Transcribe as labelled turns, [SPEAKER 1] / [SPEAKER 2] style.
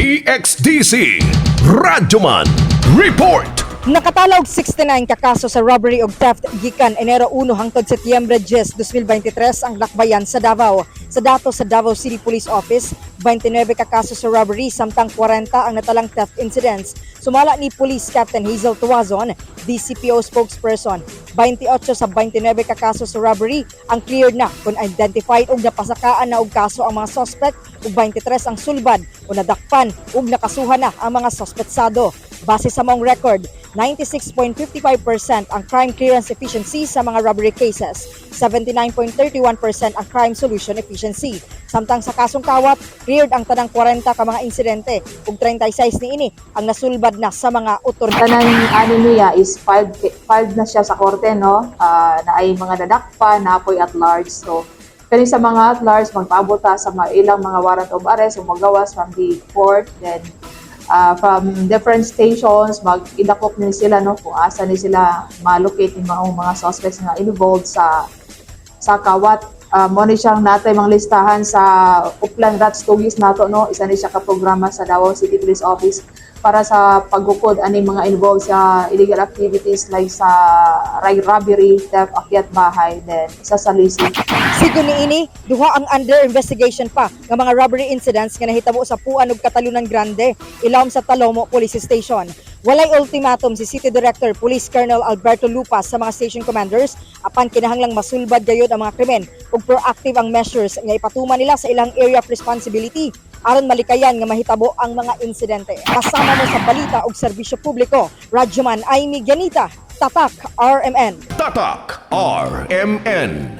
[SPEAKER 1] DXDC Radyoman Report
[SPEAKER 2] Nakatalog 69 ka kaso sa robbery ug theft gikan Enero 1 hangtod Setyembre 10, 2023 ang lakbayan sa Davao. Sa dato sa Davao City Police Office, 29 ka kaso sa robbery samtang 40 ang natalang theft incidents. Sumala ni Police Captain Hazel Tuazon, DCPO spokesperson. 28 sa 29 ka kaso sa robbery ang cleared na kung identified ug napasakaan na og kaso ang mga suspect ug 23 ang sulbad o nadakpan ug nakasuhan na ang mga suspetsado. Base sa mong record, 96.55% ang crime clearance efficiency sa mga robbery cases, 79.31% ang crime solution efficiency. Samtang sa kasong kawat, cleared ang tanang 40 ka mga insidente ug 36 ni ini ang nasulbad na sa mga otoridad.
[SPEAKER 3] Tanan ano niya is filed, filed na siya sa korte, no? Ah, na ay mga dadakpa, na apoy at large. So, kani sa mga at large, magpaabot sa mga ilang mga warrant of arrest o magawas from the court. Then, ah, from different stations, mag-idakop ni sila, no? Kung asa ni sila ma-locate yung mga, mga suspects nga involved sa sa kawat uh, mo ni siyang natay mga listahan sa Upland Rats Tugis nato no isa ni siya ka programa sa Davao City Police Office para sa paghukod ani mga involved sa illegal activities like sa ray robbery, theft, akyat bahay, then isa sa leasing.
[SPEAKER 2] Sigo ni ini, duha ang under investigation pa nga mga robbery incidents nga nahitabo sa Puan ug Katalunan Grande, ilawom sa Talomo Police Station. Walay ultimatum si City Director Police Colonel Alberto Lupas sa mga station commanders apan kinahanglang masulbad gayud ang mga krimen ug proactive ang measures nga ipatuman nila sa ilang area of responsibility aron malikayan nga mahitabo ang mga insidente. Kasama mo sa balita ug serbisyo publiko, Radyoman Aimee Ganita, Tatak RMN.
[SPEAKER 1] Tatak RMN